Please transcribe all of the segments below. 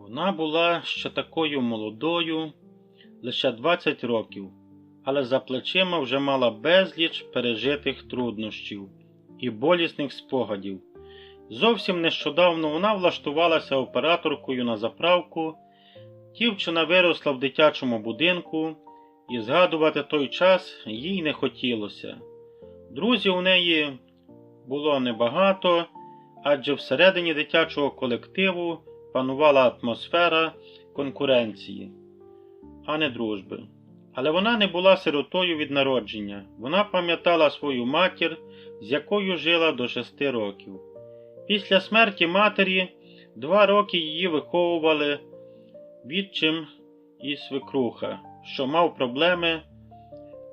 Вона була ще такою молодою, лише 20 років, але за плечима вже мала безліч пережитих труднощів і болісних спогадів. Зовсім нещодавно вона влаштувалася операторкою на заправку. Дівчина виросла в дитячому будинку, і згадувати той час їй не хотілося. Друзів у неї було небагато, адже всередині дитячого колективу панувала атмосфера конкуренції, а не дружби. Але вона не була сиротою від народження. Вона пам'ятала свою матір, з якою жила до шести років. Після смерті матері два роки її виховували відчим і свекруха, що мав проблеми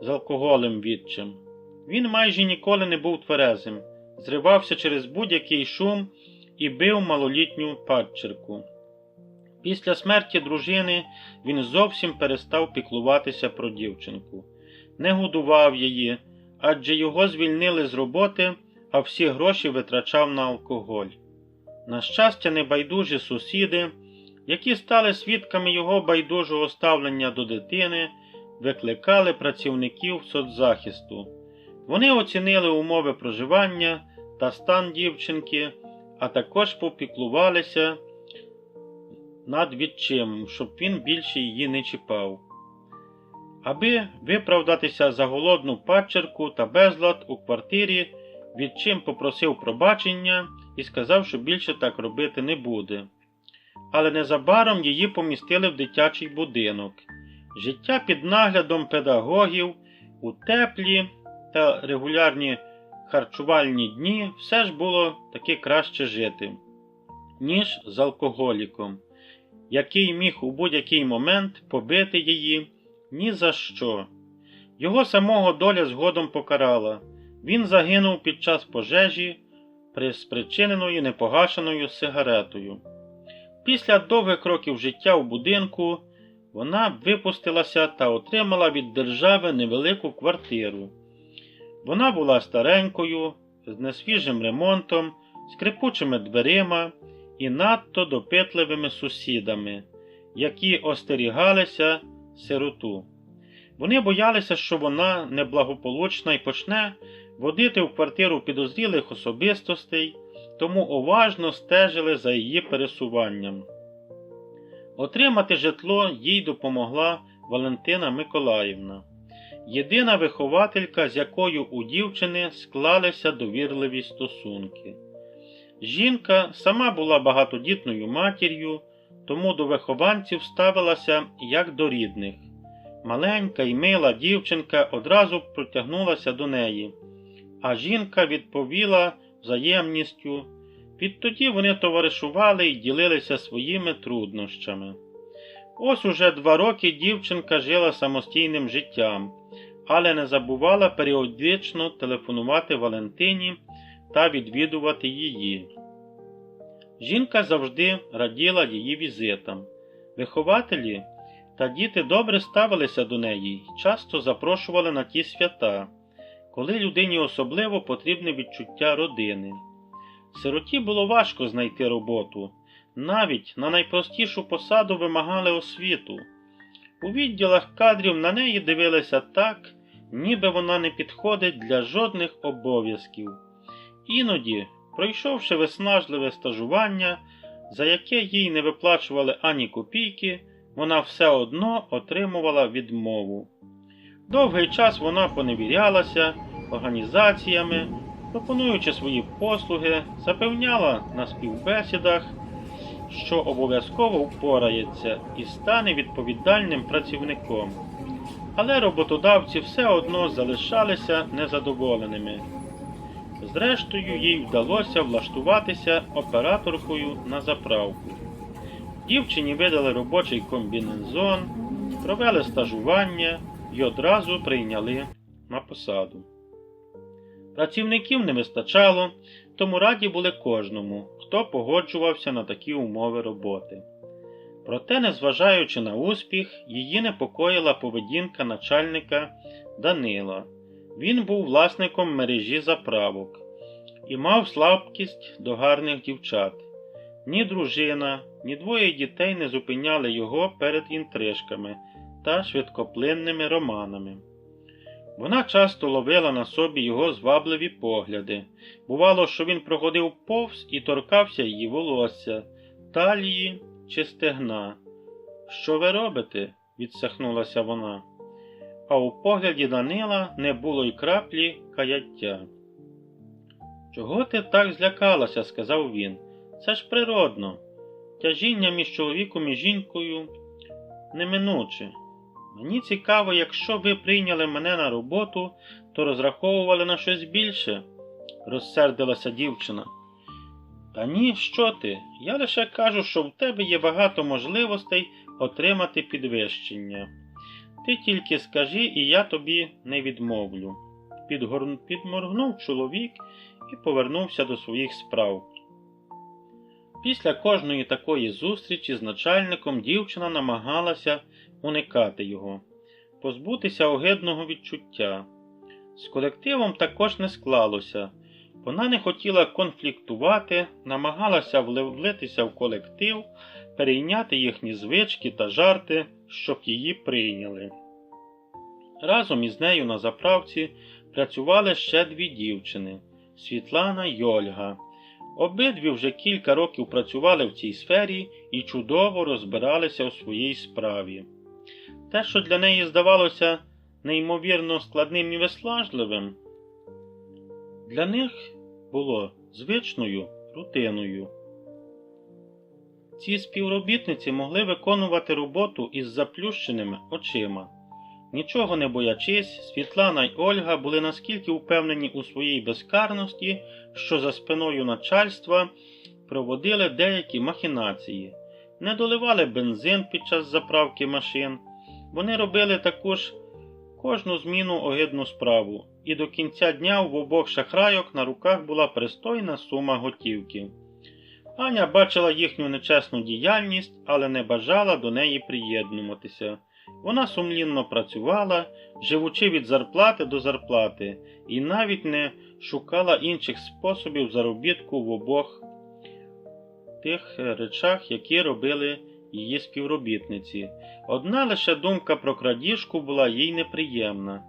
з алкоголем відчим. Він майже ніколи не був тверезим, зривався через будь-який шум і бив малолітню падчерку. Після смерті дружини він зовсім перестав піклуватися про дівчинку, не годував її, адже його звільнили з роботи, а всі гроші витрачав на алкоголь. На щастя, небайдужі сусіди, які стали свідками його байдужого ставлення до дитини, викликали працівників соцзахисту. Вони оцінили умови проживання та стан дівчинки, а також попіклувалися над відчимом, щоб він більше її не чіпав. Аби виправдатися за голодну падчерку та безлад у квартирі, відчим попросив пробачення і сказав, що більше так робити не буде. Але незабаром її помістили в дитячий будинок. Життя під наглядом педагогів у теплі та регулярні харчувальні дні все ж було таки краще жити, ніж з алкоголіком, який міг у будь-який момент побити її ні за що. Його самого доля згодом покарала. Він загинув під час пожежі, спричиненої непогашеною сигаретою. Після довгих років життя у будинку вона випустилася та отримала від держави невелику квартиру. Вона була старенькою, з несвіжим ремонтом, скрипучими дверима і надто допитливими сусідами, які остерігалися сироту. Вони боялися, що вона неблагополучна і почне водити в квартиру підозрілих особистостей, тому уважно стежили за її пересуванням. Отримати житло їй допомогла Валентина Миколаївна, єдина вихователька, з якою у дівчини склалися довірливі стосунки. Жінка сама була багатодітною матір'ю, тому до вихованців ставилася як до рідних. Маленька й мила дівчинка одразу протягнулася до неї, а жінка відповіла взаємністю. Відтоді вони товаришували і ділилися своїми труднощами. Ось уже два роки дівчинка жила самостійним життям, але не забувала періодично телефонувати Валентині та відвідувати її. Жінка завжди раділа її візитам. Вихователі та діти добре ставилися до неї часто запрошували на ті свята, коли людині особливо потрібне відчуття родини. Сироті було важко знайти роботу, навіть на найпростішу посаду вимагали освіту. У відділах кадрів на неї дивилися так, ніби вона не підходить для жодних обов'язків. Іноді, пройшовши виснажливе стажування, за яке їй не виплачували ані копійки, вона все одно отримувала відмову. Довгий час вона поневірялася організаціями, пропонуючи свої послуги, запевняла на співбесідах, що обов'язково впорається і стане відповідальним працівником. Але роботодавці все одно залишалися незадоволеними. Зрештою, їй вдалося влаштуватися операторкою на заправку. Дівчині видали робочий комбінезон, провели стажування і одразу прийняли на посаду. Працівників не вистачало, тому раді були кожному, хто погоджувався на такі умови роботи. Проте, незважаючи на успіх, її непокоїла поведінка начальника Данила. Він був власником мережі заправок і мав слабкість до гарних дівчат. Ні дружина, ні двоє дітей не зупиняли його перед інтрижками та швидкоплинними романами. Вона часто ловила на собі його звабливі погляди. Бувало, що він проходив повз і торкався її волосся, талії чи стегна. Що ви робите? відсахнулася вона. А у погляді Данила не було й краплі каяття. Чого ти так злякалася? сказав він. Це ж природно. Тяжіння між чоловіком і жінкою неминуче. Мені цікаво, якщо ви прийняли мене на роботу, то розраховували на щось більше, розсердилася дівчина. Та ні, що ти? Я лише кажу, що в тебе є багато можливостей отримати підвищення. Ти тільки скажи, і я тобі не відмовлю. Підгор... Підморгнув чоловік і повернувся до своїх справ. Після кожної такої зустрічі з начальником дівчина намагалася уникати його, позбутися огидного відчуття. З колективом також не склалося. Вона не хотіла конфліктувати, намагалася влитися в колектив, перейняти їхні звички та жарти, щоб її прийняли. Разом із нею на заправці працювали ще дві дівчини Світлана й Ольга. Обидві вже кілька років працювали в цій сфері і чудово розбиралися у своїй справі. Те, що для неї здавалося неймовірно складним і вислажливим, для них було звичною рутиною. Ці співробітниці могли виконувати роботу із заплющеними очима. Нічого не боячись, Світлана й Ольга були наскільки впевнені у своїй безкарності, що за спиною начальства проводили деякі махінації, не доливали бензин під час заправки машин. Вони робили також кожну зміну огидну справу, і до кінця дня в обох шахрайок на руках була пристойна сума готівки. Аня бачила їхню нечесну діяльність, але не бажала до неї приєднуватися. Вона сумлінно працювала, живучи від зарплати до зарплати, і навіть не шукала інших способів заробітку в обох тих речах, які робили її співробітниці. Одна лише думка про крадіжку була їй неприємна.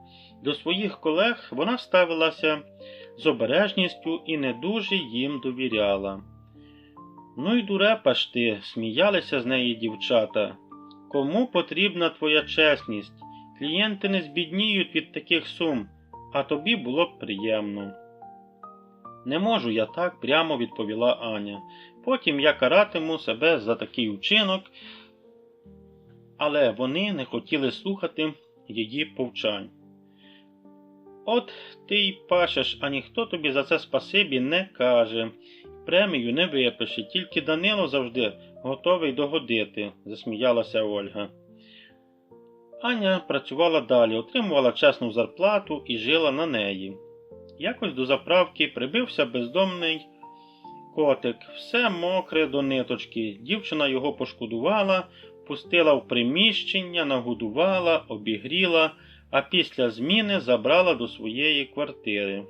До своїх колег вона ставилася з обережністю і не дуже їм довіряла. Ну й дурепа ж ти, сміялися з неї дівчата. Кому потрібна твоя чесність? Клієнти не збідніють від таких сум, а тобі було б приємно. Не можу я так прямо відповіла Аня. Потім я каратиму себе за такий учинок, але вони не хотіли слухати її повчань. От ти й пашеш, а ніхто тобі за це спасибі не каже. Премію не випише, тільки Данило завжди готовий догодити, засміялася Ольга. Аня працювала далі, отримувала чесну зарплату і жила на неї. Якось до заправки прибився бездомний котик, все мокре до ниточки. Дівчина його пошкодувала, пустила в приміщення, нагодувала, обігріла, а після зміни забрала до своєї квартири.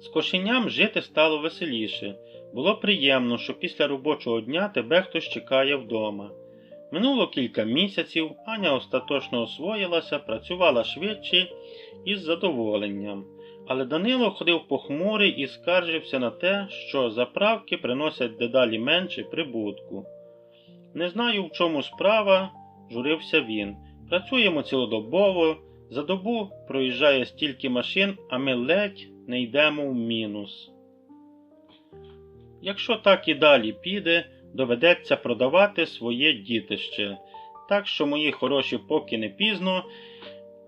З кошеням жити стало веселіше. Було приємно, що після робочого дня тебе хтось чекає вдома. Минуло кілька місяців, Аня остаточно освоїлася, працювала швидше і з задоволенням. Але Данило ходив похмурий і скаржився на те, що заправки приносять дедалі менше прибутку. Не знаю, в чому справа, журився він. Працюємо цілодобово, за добу проїжджає стільки машин, а ми ледь не йдемо в мінус. Якщо так і далі піде, доведеться продавати своє дітище. Так що, мої хороші, поки не пізно,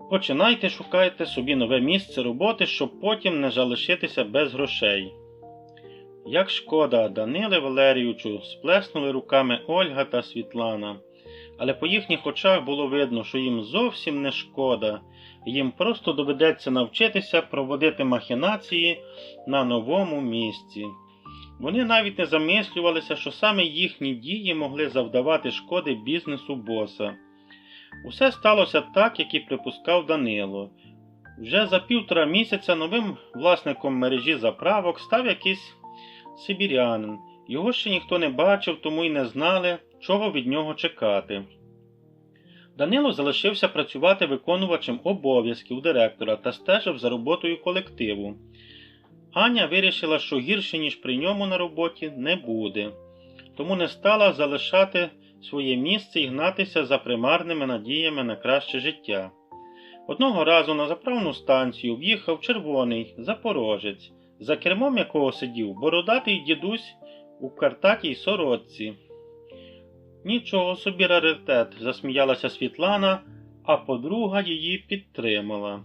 починайте шукайте собі нове місце роботи, щоб потім не залишитися без грошей. Як шкода, Даниле Валерійовичу, сплеснули руками Ольга та Світлана, але по їхніх очах було видно, що їм зовсім не шкода, їм просто доведеться навчитися проводити махінації на новому місці. Вони навіть не замислювалися, що саме їхні дії могли завдавати шкоди бізнесу боса. Усе сталося так, як і припускав Данило. Вже за півтора місяця новим власником мережі заправок став якийсь сибірянин, Його ще ніхто не бачив, тому й не знали, чого від нього чекати. Данило залишився працювати виконувачем обов'язків директора та стежив за роботою колективу. Аня вирішила, що гірше, ніж при ньому на роботі, не буде, тому не стала залишати своє місце і гнатися за примарними надіями на краще життя. Одного разу на заправну станцію в'їхав червоний запорожець, за кермом якого сидів бородатий дідусь у картатій сорочці. Нічого собі раритет, засміялася Світлана, а подруга її підтримала.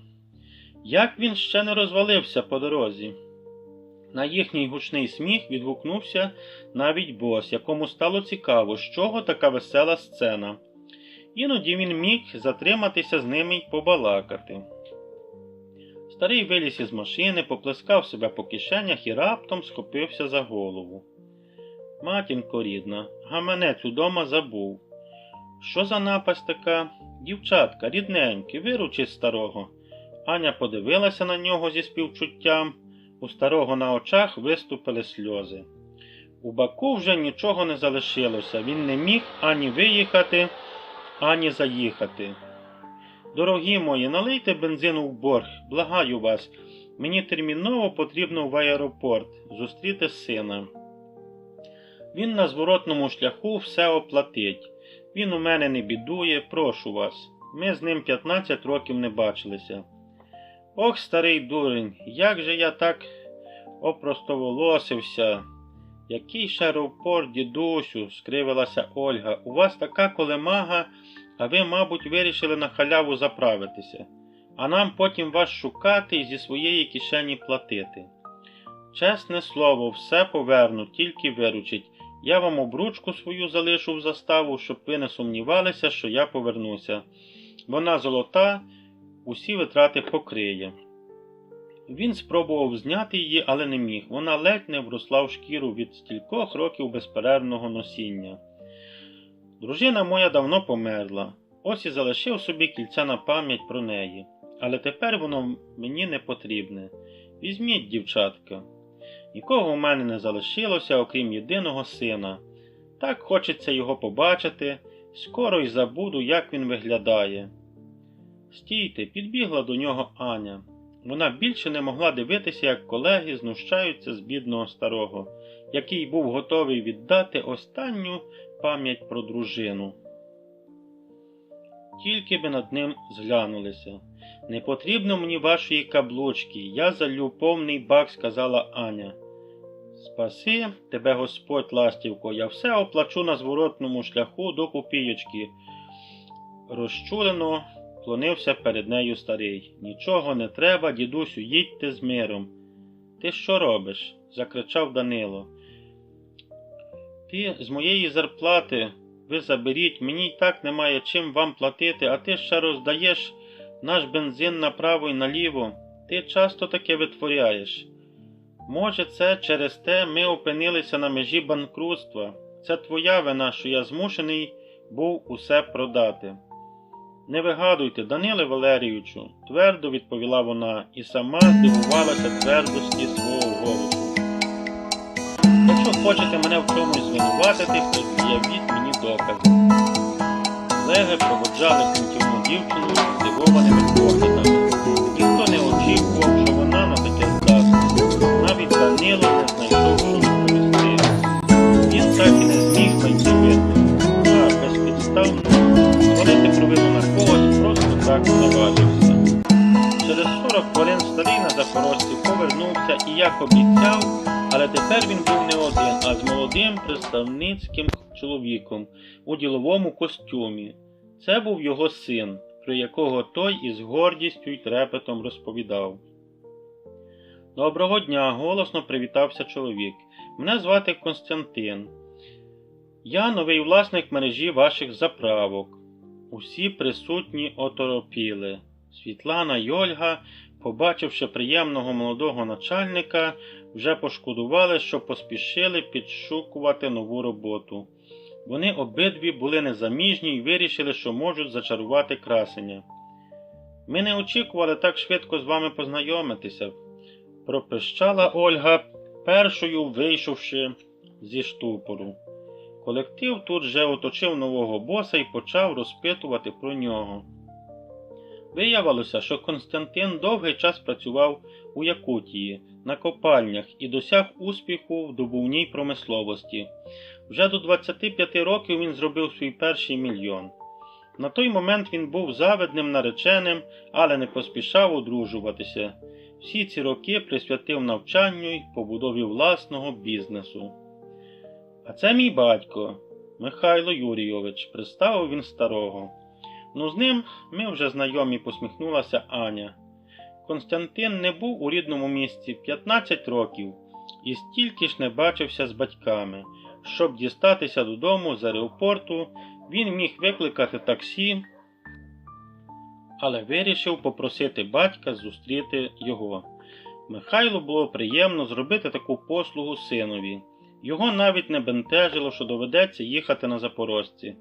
Як він ще не розвалився по дорозі? На їхній гучний сміх відгукнувся навіть бос, якому стало цікаво, з чого така весела сцена. Іноді він міг затриматися з ними й побалакати. Старий виліз із машини, поплескав себе по кишенях і раптом схопився за голову. Матінко рідна, гаманець удома забув. Що за напасть така? Дівчатка, рідненькі, виручи старого. Аня подивилася на нього зі співчуттям. У старого на очах виступили сльози. У баку вже нічого не залишилося, він не міг ані виїхати, ані заїхати. Дорогі мої, налийте бензину в борг, благаю вас, мені терміново потрібно в аеропорт зустріти сина. Він на зворотному шляху все оплатить. Він у мене не бідує, прошу вас. Ми з ним 15 років не бачилися. Ох, старий дурень, як же я так опростоволосився. Який ж аеропорт, дідусю, скривилася Ольга. У вас така колемага, а ви, мабуть, вирішили на халяву заправитися, а нам потім вас шукати і зі своєї кишені платити. Чесне слово, все поверну, тільки виручить. Я вам обручку свою залишу в заставу, щоб ви не сумнівалися, що я повернуся. Вона золота, усі витрати покриє. Він спробував зняти її, але не міг. Вона ледь не вросла в шкіру від стількох років безперервного носіння. Дружина моя давно померла. Ось і залишив собі кільця на пам'ять про неї. Але тепер воно мені не потрібне. Візьміть, дівчатка. Нікого в мене не залишилося, окрім єдиного сина. Так хочеться його побачити, скоро й забуду, як він виглядає. Стійте, підбігла до нього Аня. Вона більше не могла дивитися, як колеги знущаються з бідного старого, який був готовий віддати останню пам'ять про дружину. Тільки би над ним зглянулися. Не потрібно мені вашої каблучки, я залю повний бак, сказала Аня. Спаси тебе, Господь ластівко, я все оплачу на зворотному шляху до копійочки. Розчулено Клонився перед нею старий. Нічого не треба, дідусю, їдьте з миром. Ти що робиш? закричав Данило. Ти з моєї зарплати ви заберіть, мені й так немає чим вам платити, а ти ще роздаєш наш бензин направо і наліво. Ти часто таке витворяєш. Може, це через те ми опинилися на межі банкрутства. Це твоя вина, що я змушений був усе продати. Не вигадуйте, Даниле Валерійовичу, твердо відповіла вона і сама здивувалася твердості свого голосу. Якщо хочете мене в чомусь звинуватити, то з'явіть мені докази. Леги проводжали пунктівну дівчину здивованими поглядами. Через 40 хвилин старий на запорожці повернувся і як обіцяв, але тепер він був не один, а з молодим представницьким чоловіком у діловому костюмі. Це був його син, про якого той із гордістю й трепетом розповідав. Доброго дня, голосно привітався чоловік. Мене звати Константин. Я новий власник мережі ваших заправок. Усі присутні оторопіли. Світлана й Ольга, побачивши приємного молодого начальника, вже пошкодували, що поспішили підшукувати нову роботу. Вони обидві були незаміжні і вирішили, що можуть зачарувати красення. Ми не очікували так швидко з вами познайомитися, пропищала Ольга, першою вийшовши зі штупору. Колектив тут же оточив нового боса і почав розпитувати про нього. Виявилося, що Константин довгий час працював у Якутії на копальнях і досяг успіху в добувній промисловості. Вже до 25 років він зробив свій перший мільйон. На той момент він був завидним нареченим, але не поспішав одружуватися. Всі ці роки присвятив навчанню й побудові власного бізнесу. А це мій батько, Михайло Юрійович, представив він старого. Ну, з ним ми вже знайомі, посміхнулася Аня. Константин не був у рідному місті 15 років і стільки ж не бачився з батьками. Щоб дістатися додому з аеропорту, він міг викликати таксі, але вирішив попросити батька зустріти його. Михайлу було приємно зробити таку послугу синові. Його навіть не бентежило, що доведеться їхати на запорожці.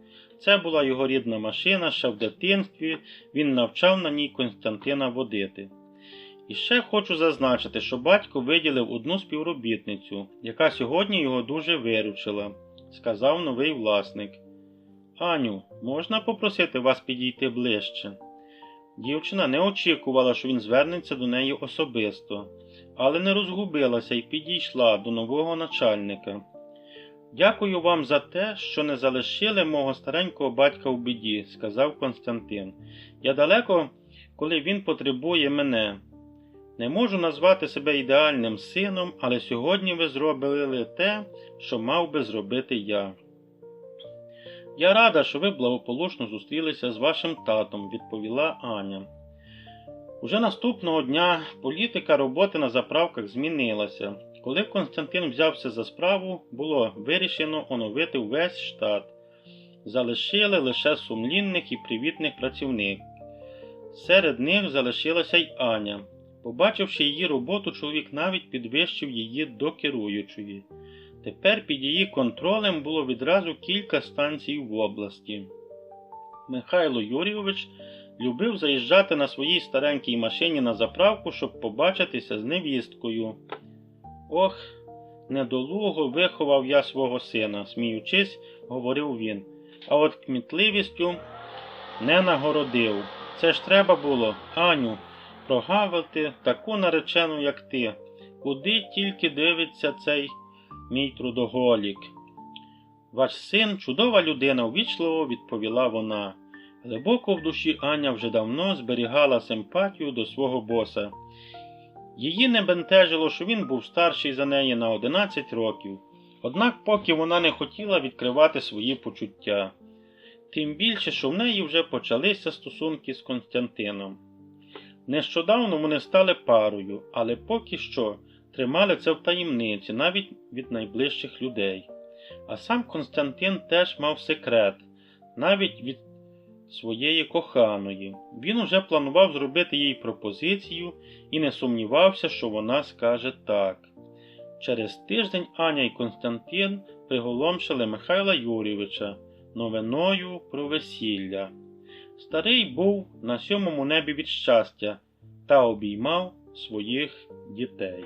Це була його рідна машина, ще в дитинстві він навчав на ній Константина водити. І ще хочу зазначити, що батько виділив одну співробітницю, яка сьогодні його дуже виручила, сказав новий власник. Аню, можна попросити вас підійти ближче? Дівчина не очікувала, що він звернеться до неї особисто, але не розгубилася і підійшла до нового начальника. Дякую вам за те, що не залишили мого старенького батька в біді, сказав Константин. Я далеко, коли він потребує мене. Не можу назвати себе ідеальним сином, але сьогодні ви зробили те, що мав би зробити я. Я рада, що ви благополучно зустрілися з вашим татом, відповіла Аня. Уже наступного дня політика роботи на заправках змінилася. Коли Константин взявся за справу, було вирішено оновити весь штат. Залишили лише сумлінних і привітних працівників. Серед них залишилася й Аня. Побачивши її роботу, чоловік навіть підвищив її до керуючої. Тепер під її контролем було відразу кілька станцій в області. Михайло Юрійович любив заїжджати на своїй старенькій машині на заправку, щоб побачитися з невісткою. Ох, недолуго виховав я свого сина, сміючись, говорив він, а от кмітливістю не нагородив. Це ж треба було, Аню, прогавити таку наречену, як ти. Куди тільки дивиться цей мій трудоголік. Ваш син чудова людина, увічливо відповіла вона. Глибоко в душі Аня вже давно зберігала симпатію до свого боса. Її не бентежило, що він був старший за неї на 11 років, однак поки вона не хотіла відкривати свої почуття. Тим більше, що в неї вже почалися стосунки з Константином. Нещодавно вони стали парою, але поки що тримали це в таємниці навіть від найближчих людей. А сам Константин теж мав секрет, навіть від своєї коханої. Він уже планував зробити їй пропозицію і не сумнівався, що вона скаже так. Через тиждень Аня і Константин приголомшили Михайла Юрійовича новиною про весілля. Старий був на сьомому небі від щастя та обіймав своїх дітей.